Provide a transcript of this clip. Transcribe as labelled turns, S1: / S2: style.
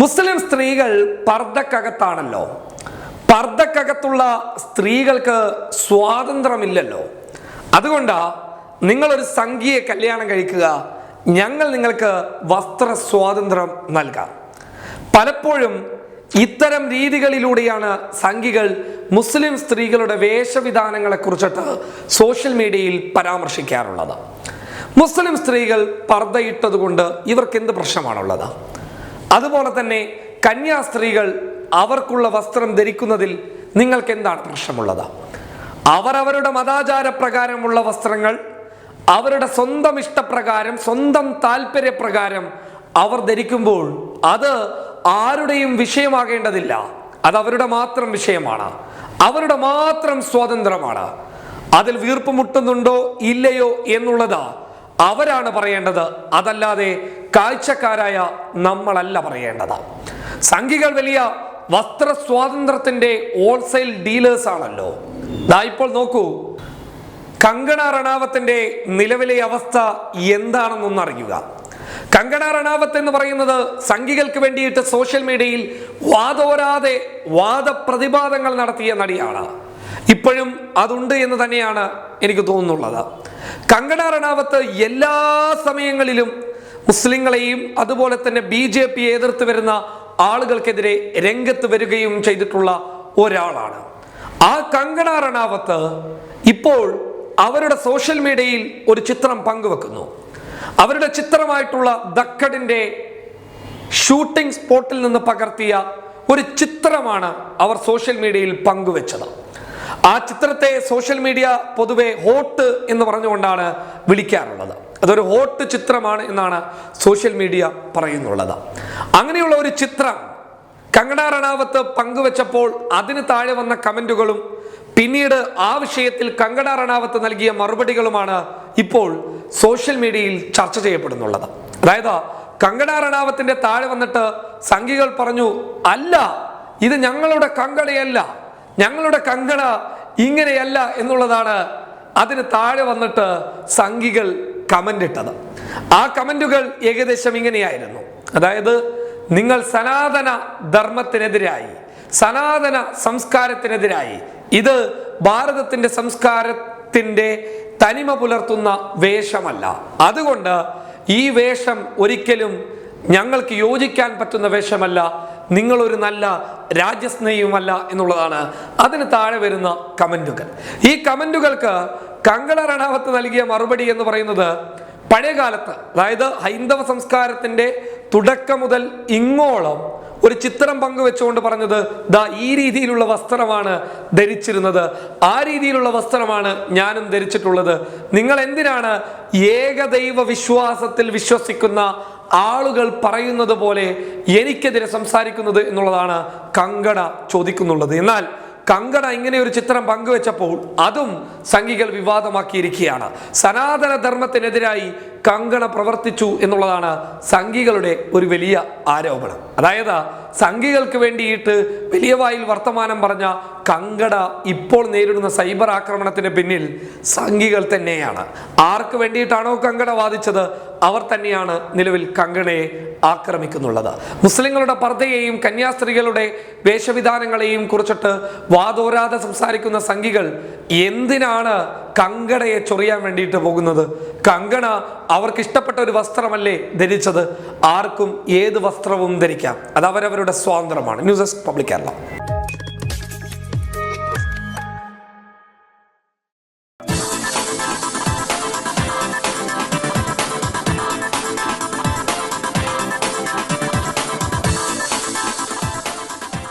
S1: മുസ്ലിം സ്ത്രീകൾ പർദ്ദക്കകത്താണല്ലോ. പർദ്ദക്കകത്തുള്ള സ്ത്രീകൾക്ക് സ്വാതന്ത്ര്യമില്ലല്ലോ. അതുകൊണ്ടാ നിങ്ങളൊരു സംഖ്യയെ കല്യാണം കഴിക്കുക ഞങ്ങൾ നിങ്ങൾക്ക് വസ്ത്ര സ്വാതന്ത്ര്യം നൽകാം. പലപ്പോഴും ഇത്തരം രീതികളിലൂടെയാണ് സംഘികൾ മുസ്ലിം സ്ത്രീകളുടെ വേഷവിധാനങ്ങളെ കുറിച്ചിട്ട് സോഷ്യൽ മീഡിയയിൽ പരാമർശിക്കാറുള്ളത്. മുസ്ലിം സ്ത്രീകൾ പർദ്ദയിട്ടതുകൊണ്ട് ഇവർക്ക് എന്ത് പ്രശ്നമാണുള്ളത്? അതുപോലെ തന്നെ കന്യാസ്ത്രീകൾ അവർക്കുള്ള വസ്ത്രം ധരിക്കുന്നതിൽ നിങ്ങൾക്ക് എന്താണ് പ്രശ്നമുള്ളത്? അവരവരുടെ മതാചാര പ്രകാരമുള്ള വസ്ത്രങ്ങൾ അവരുടെ സ്വന്തം ഇഷ്ടപ്രകാരം സ്വന്തം താല്പര്യപ്രകാരം അവർ ധരിക്കുമ്പോൾ അത് ആരുടെയും വിഷയമാകേണ്ടതില്ല. അത് അവരുടെ മാത്രം വിഷയമാണ്. അവരുടെ മാത്രം സ്വാതന്ത്ര്യമാണ്. അതിൽ വീർപ്പ് മുട്ടുന്നുണ്ടോ ഇല്ലയോ എന്നുള്ളത് അവരാണ് പറയേണ്ടത്. അതല്ലാതെ കാഴ്ചക്കാരായ നമ്മളല്ല പറയേണ്ടത്. സംഘികൾ വലിയ വസ്ത്ര സ്വാതന്ത്ര്യത്തിന്റെ ഹോൾസെയിൽ ഡീലേഴ്സ് ആണല്ലോ. ദാ ഇപ്പോൾ നോക്കൂ കങ്കണ റണാവത്തിന്റെ നിലവിലെ അവസ്ഥ എന്താണെന്നൊന്ന് അറിയുക. കങ്കണ റണാവത്ത് എന്ന് പറയുന്നത് സംഘികൾക്ക് വേണ്ടിയിട്ട് സോഷ്യൽ മീഡിയയിൽ വാദോരാതെ വാദപ്രതിവാദങ്ങൾ നടത്തിയ നടിയാണ്. ഇപ്പോഴും അതുണ്ട് എന്ന് തന്നെയാണ് എനിക്ക് തോന്നുന്നുള്ളത്. കങ്കണ റണാവത്ത് എല്ലാ സമയങ്ങളിലും മുസ്ലിങ്ങളെയും അതുപോലെ തന്നെ ബി ജെ പി എതിർത്ത് വരുന്ന ആളുകൾക്കെതിരെ രംഗത്ത് വരികയും ചെയ്തിട്ടുള്ള ഒരാളാണ്. ആ കങ്കണ റണാവത്ത് ഇപ്പോൾ അവരുടെ സോഷ്യൽ മീഡിയയിൽ ഒരു ചിത്രം പങ്കുവെക്കുന്നു. അവരുടെ ചിത്രമായിട്ടുള്ള ദക്കഡിന്റെ ഷൂട്ടിംഗ് സ്പോട്ടിൽ നിന്ന് പകർത്തിയ ഒരു ചിത്രമാണ് അവർ സോഷ്യൽ മീഡിയയിൽ പങ്കുവെച്ചത്. ആ ചിത്രത്തെ സോഷ്യൽ മീഡിയ പൊതുവെ ഹോട്ട് എന്ന് പറഞ്ഞുകൊണ്ടാണ് വിളിക്കാറുള്ളത്. അതൊരു ഹോട്ട് ചിത്രമാണ് എന്നാണ് സോഷ്യൽ മീഡിയ പറയുന്നുള്ളത്. അങ്ങനെയുള്ള ഒരു ചിത്രം കങ്കണ റണാവത്ത് പങ്കുവച്ചപ്പോൾ അതിന് താഴെ വന്ന കമന്റുകളും പിന്നീട് ആ വിഷയത്തിൽ കങ്കണ റണാവത്ത് നൽകിയ മറുപടികളുമാണ് ഇപ്പോൾ സോഷ്യൽ മീഡിയയിൽ ചർച്ച ചെയ്യപ്പെടുന്നുള്ളത്. അതായത് കങ്കണ റണാവത്തിന്റെ താഴെ വന്നിട്ട് സംഘികൾ പറഞ്ഞു അല്ല ഇത് ഞങ്ങളുടെ കങ്കണയല്ല. ഞങ്ങളുടെ കങ്കണ ഇങ്ങനെയല്ല എന്നുള്ളതാണ് അതിന് താഴെ വന്നിട്ട് സംഘികൾ കമന്റ് ഇട്ടത്. ആ കമന്റുകൾ ഏകദേശം ഇങ്ങനെയായിരുന്നു. അതായത് നിങ്ങൾ സനാതന ധർമ്മത്തിനെതിരായി സനാതന സംസ്കാരത്തിനെതിരായി ഇത് ഭാരതത്തിന്റെ സംസ്കാരത്തിന്റെ തനിമ പുലർത്തുന്ന വേഷമല്ല. അതുകൊണ്ട് ഈ വേഷം ഒരിക്കലും ഞങ്ങൾക്ക് യോജിക്കാൻ പറ്റുന്ന വേഷമല്ല നിങ്ങളൊരു നല്ല രാജ്യസ്നേഹിയുമല്ല എന്നുള്ളതാണ്. അതിന് താഴെ വരുന്ന കമന്റുകൾ ഈ കമന്റുകൾക്ക് കങ്കണ റണാവത്ത് നൽകിയ മറുപടി എന്ന് പറയുന്നത് പഴയകാലത്ത് അതായത് ഹൈന്ദവ സംസ്കാരത്തിന്റെ തുടക്കം മുതൽ ഇങ്ങോളം ഒരു ചിത്രം പങ്കുവെച്ചുകൊണ്ട് പറഞ്ഞത് ദാ ഈ രീതിയിലുള്ള വസ്ത്രമാണ് ധരിച്ചിരുന്നത്. ആ രീതിയിലുള്ള വസ്ത്രമാണ് ഞാനും ധരിച്ചിട്ടുള്ളത്. നിങ്ങൾ എന്തിനാണ് ഏകദൈവ വിശ്വാസത്തിൽ വിശ്വസിക്കുന്ന ആളുകൾ പറയുന്നത് പോലെ എനിക്കെതിരെ സംസാരിക്കുന്നത് എന്നുള്ളതാണ് കങ്കണ ചോദിക്കുന്നുള്ളത്. എന്നാൽ കങ്കണ ഇങ്ങനെ ഒരു ചിത്രം പങ്കുവെച്ചപ്പോൾ അതും സംഘികൾ വിവാദമാക്കിയിരിക്കുകയാണ്. സനാതന ധർമ്മത്തിനെതിരായി കങ്കണ പ്രവർത്തിച്ചു എന്നുള്ളതാണ് സംഘികളുടെ ഒരു വലിയ ആരോപണം. അതായത് സംഘികൾക്ക് വേണ്ടിയിട്ട് വലിയ വായിൽ വർത്തമാനം പറഞ്ഞ കങ്കട ഇപ്പോൾ നേരിടുന്ന സൈബർ ആക്രമണത്തിന് പിന്നിൽ സംഘികൾ തന്നെയാണ്. ആർക്ക് വേണ്ടിയിട്ടാണോ കങ്കട വാദിച്ചത്? അവർ തന്നെയാണ് നിലവിൽ കങ്കണയെ ആക്രമിക്കുന്നുള്ളത്. മുസ്ലിങ്ങളുടെ പർദ്ദയെയും കന്യാസ്ത്രീകളുടെ വേഷവിധാനങ്ങളെയും കുറിച്ചിട്ട് വാദോരാതെ സംസാരിക്കുന്ന സംഘികൾ എന്തിനാണ് കങ്കടയെ ചൊറിയാൻ വേണ്ടിയിട്ട് പോകുന്നത്? കങ്കണ അവർക്ക് ഇഷ്ടപ്പെട്ട ഒരു വസ്ത്രമല്ലേ ധരിച്ചത്? ആർക്കും ഏത് വസ്ത്രവും ധരിക്കാം. അത് അവരവരുടെ സ്വാതന്ത്ര്യമാണ്. News desk public Kerala.